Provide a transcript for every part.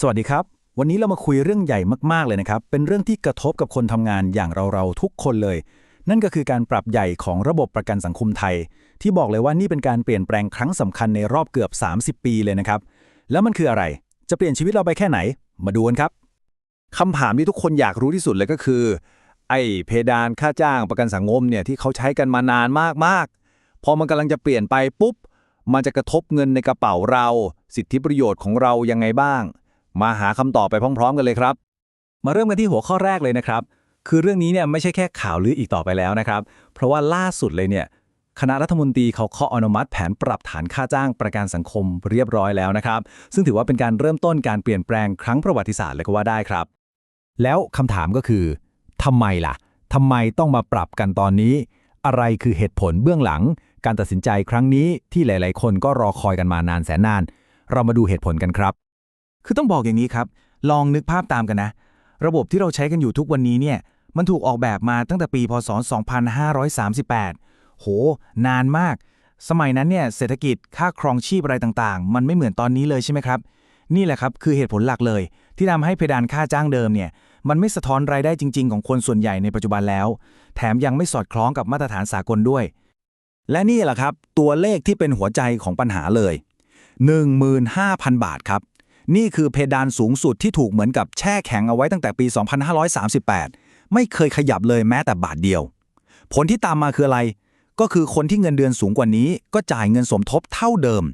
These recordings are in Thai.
สวัสดีครับ วันนี้เรามาคุยเรื่องใหญ่มากๆเลยนะครับ เป็นเรื่องที่กระทบกับคนทำงานอย่างเราๆทุกคนเลย นั่นก็คือการปรับใหญ่ของระบบประกันสังคมไทย ที่บอกเลยว่านี่เป็นการเปลี่ยนแปลงครั้งสำคัญในรอบเกือบ 30 ปีเลยนะครับ แล้วมันคืออะไร จะเปลี่ยนชีวิตเราไปแค่ไหน มาดูกันครับคำถามที่ทุกคนอยากรู้ที่สุดเลยก็คือ ไอ้เพดานค่าจ้างประกันสังคมเนี่ยที่เขาใช้กันมานานมากๆ พอมันกำลังจะเปลี่ยนไปปุ๊บ มันจะกระทบเงินในกระเป๋าเรา สิทธิประโยชน์ของเรายังไงบ้าง มาหาคำตอบไปพร้อม ๆ กันเลยครับ มาเริ่มกันที่หัวข้อแรกเลยนะครับ คือเรื่องนี้เนี่ยไม่ใช่แค่ข่าวลืออีกต่อไปแล้วนะครับ เพราะว่าล่าสุดเลยเนี่ยคณะรัฐมนตรีเขาเคาะอนุมัติแผนปรับฐานค่าจ้างประกันสังคมเรียบร้อยแล้วนะครับ ซึ่งถือว่าเป็นการเริ่มต้นการเปลี่ยนแปลงครั้งประวัติศาสตร์เลยก็ว่าได้ครับ แล้วคำถามก็คือทำไมล่ะทำไมต้องมาปรับกันตอนนี้ อะไรคือเหตุผลเบื้องหลัง การตัดสินใจครั้งนี้ที่หลาย ๆ คนก็รอคอยกันมานานแสนนาน เรามาดูเหตุผลกันครับ คือต้องบอกอย่างนี้ครับ ลองนึกภาพตามกันนะ ระบบที่เราใช้กันอยู่ทุกวันนี้เนี่ย มันถูกออกแบบมาตั้งแต่ปี พศ 2538 โห นานมาก สมัยนั้นเนี่ย เศรษฐกิจ ค่าครองชีพอะไรต่างๆ มันไม่เหมือนตอนนี้เลยใช่ไหมครับ นี่แหละครับ คือเหตุผลหลักเลย ที่ทำให้เพดานค่าจ้างเดิมเนี่ย มันไม่สะท้อนรายได้จริง ๆ ของคนส่วนใหญ่ในปัจจุบันแล้ว แถมยังไม่สอดคล้องกับมาตรฐานสากลด้วย และนี่แหละครับ ตัวเลขที่เป็นหัวใจของปัญหาเลย 15,000 บาทครับ นี่คือเพดานสูงสุดที่ถูกเหมือนกับแช่แข็งเอาไว้ตั้งแต่ปี 2538 ไม่เคยขยับเลยแม้แต่บาทเดียว ผลที่ตามมาคืออะไร ก็คือคนที่เงินเดือนสูงกว่านี้ ก็จ่ายเงินสมทบเท่าเดิม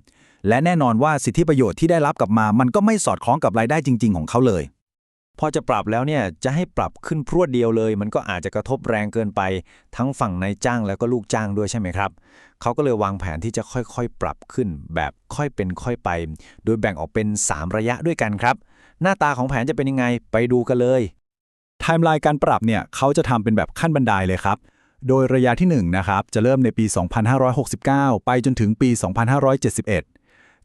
และแน่นอนว่าสิทธิประโยชน์ที่ได้รับกลับมา มันก็ไม่สอดคล้องกับรายได้จริง ๆ ของเขาเลย พอจะปรับแล้วเนี่ยจะให้ปรับขึ้นพรวดเดียวเลย มันก็อาจจะกระทบแรงเกินไป ทั้งฝั่งนายจ้างแล้วก็ลูกจ้างด้วยใช่ไหมครับเขาก็เลยวางแผนที่จะค่อยๆ ปรับขึ้น แบบค่อยเป็นค่อยไป โดยแบ่งออกเป็น 3 ระยะด้วยกันครับ หน้าตาของแผนจะเป็นยังไงไปดูกันเลยไทม์ไลน์การปรับเนี่ยเขาจะทำเป็นแบบขั้นบันไดเลยครับโดยระยะที่1นะครับจะเริ่มในปี 2569 ไปจนถึงปี 2571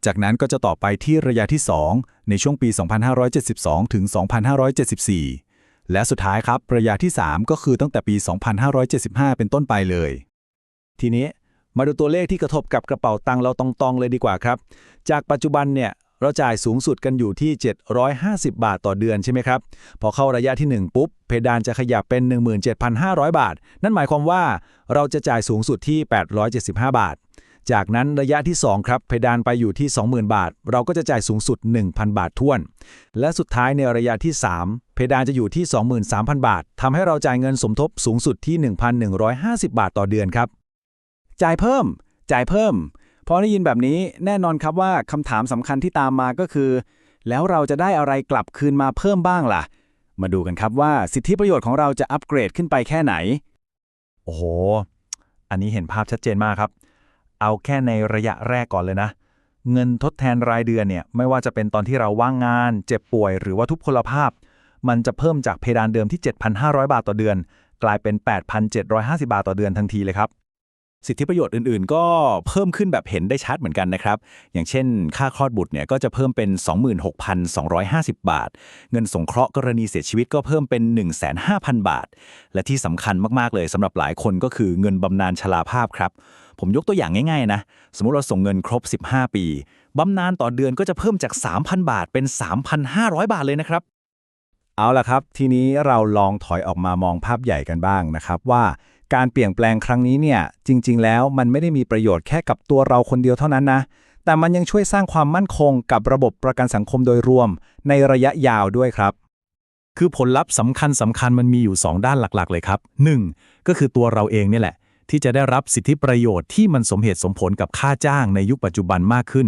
จากนั้นก็จะต่อไปที่ระยะที่ 2 ในช่วงปี 2572 ถึง 2574 และสุดท้ายครับ ระยะที่ 3 ก็คือตั้งแต่ปี 2575 เป็นต้นไปเลย ทีนี้มาดูตัวเลขที่กระทบกับกระเป๋าตังค์เราตรงๆเลยดีกว่าครับ จากปัจจุบันเนี่ยเราจ่ายสูงสุดกันอยู่ที่ 750 บาทต่อเดือนใช่ไหมครับ พอเข้าระยะที่ 1 ปุ๊บ เพดานจะขยับเป็น 17,500 บาท นั่นหมายความว่าเราจะจ่ายสูงสุดที่ 875 บาท จากนั้นระยะที่ 2 ครับ เพดานไปอยู่ที่ 20,000 บาท เราก็จะจ่ายสูงสุด 1,000 บาทท้วน และสุดท้ายในระยะที่ 3 เพดานจะอยู่ที่ 23,000 บาททำให้เราจ่ายเงินสมทบสูงสุดที่ 1,150 บาทต่อเดือนครับ จ่ายเพิ่ม จ่ายเพิ่ม พอได้ยินแบบนี้แน่นอนครับว่าคำถามสำคัญที่ตามมาก็คือ แล้วเราจะได้อะไรกลับคืนมาเพิ่มบ้างล่ะ มาดูกันครับว่าสิทธิประโยชน์ของเราจะอัปเกรดขึ้นไปแค่ไหน โอ้โห อันนี้เห็นภาพชัดเจนมากครับ เอาแค่ในระยะแรกก่อนเลยนะ เงินทดแทนรายเดือนเนี่ยไม่ว่าจะเป็นตอนที่เราว่างงาน เจ็บป่วยหรือว่าทุพพลภาพ มันจะเพิ่มจากเพดานเดิมที่ 7,500 บาทต่อเดือน กลายเป็น 8,750 บาทต่อเดือนทันทีเลยครับ สิทธิประโยชน์อื่นๆ ก็เพิ่มขึ้นแบบเห็นได้ชัดเหมือนกันนะครับ อย่างเช่น ค่าคลอดบุตรเนี่ยก็จะเพิ่มเป็น 26,250 บาท เงินสงเคราะห์กรณีเสียชีวิตก็เพิ่มเป็น 1,500บาท และที่สำคัญมากๆเลยสำหรับหลายคนก็คือเงินบำนาญชราภาพครับ ผมยกตัวอย่างง่ายๆนะ สมมุติเราส่งเงินครบ 15 ปีบำนาญต่อเดือนก็จะเพิ่มจาก 3,000 บาทเป็น 3,500 บาทเลยนะครับ เอาล่ะครับ ทีนี้เราลองถอยออกมามองภาพใหญ่กันบ้างนะครับว่า การเปลี่ยนแปลงครั้งนี้เนี่ยจริง ๆ แล้วมันไม่ได้มีประโยชน์แค่กับตัวเราคนเดียวเท่านั้นนะ แต่มันยังช่วยสร้างความมั่นคงกับระบบประกันสังคมโดยรวม ในระยะยาวด้วยครับ คือผลลัพธ์สำคัญสำคัญมันมีอยู่ 2 ด้านหลักๆ เลยครับ 1. ก็คือตัวเราเองเนี่ยแหละ ที่จะได้รับสิทธิประโยชน์ที่มันสมเหตุสมผลกับค่าจ้างในยุคปัจจุบันมากขึ้น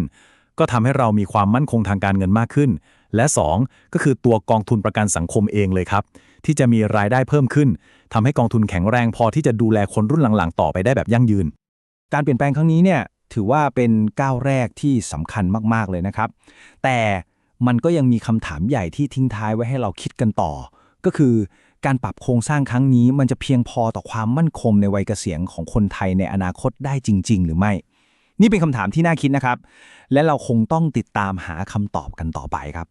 ก็ทำให้เรามีความมั่นคงทางการเงินมากขึ้น และ 2. ก็คือตัวกองทุนประกันสังคมเองเลยครับ ที่จะมีรายได้เพิ่มขึ้นทำให้กองทุนแข็งแรงพอที่จะดูแลคนรุ่นหลังๆ ต่อไปได้แบบยั่งยืน การเปลี่ยนแปลงครั้งนี้เนี่ยถือว่าเป็นก้าวแรกที่สำคัญมากๆเลยนะครับ แต่มันก็ยังมีคำถามใหญ่ที่ทิ้งท้ายไว้ให้เราคิดกันต่อ ก็คือการปรับโครงสร้างครั้งนี้ มันจะเพียงพอต่อความมั่นคงในวัยเกษียณของคนไทยในอนาคตได้จริง ๆ หรือไม่ นี่เป็นคำถามที่น่าคิดนะครับ และเราคงต้องติดตามหาคำตอบกันต่อไปครับ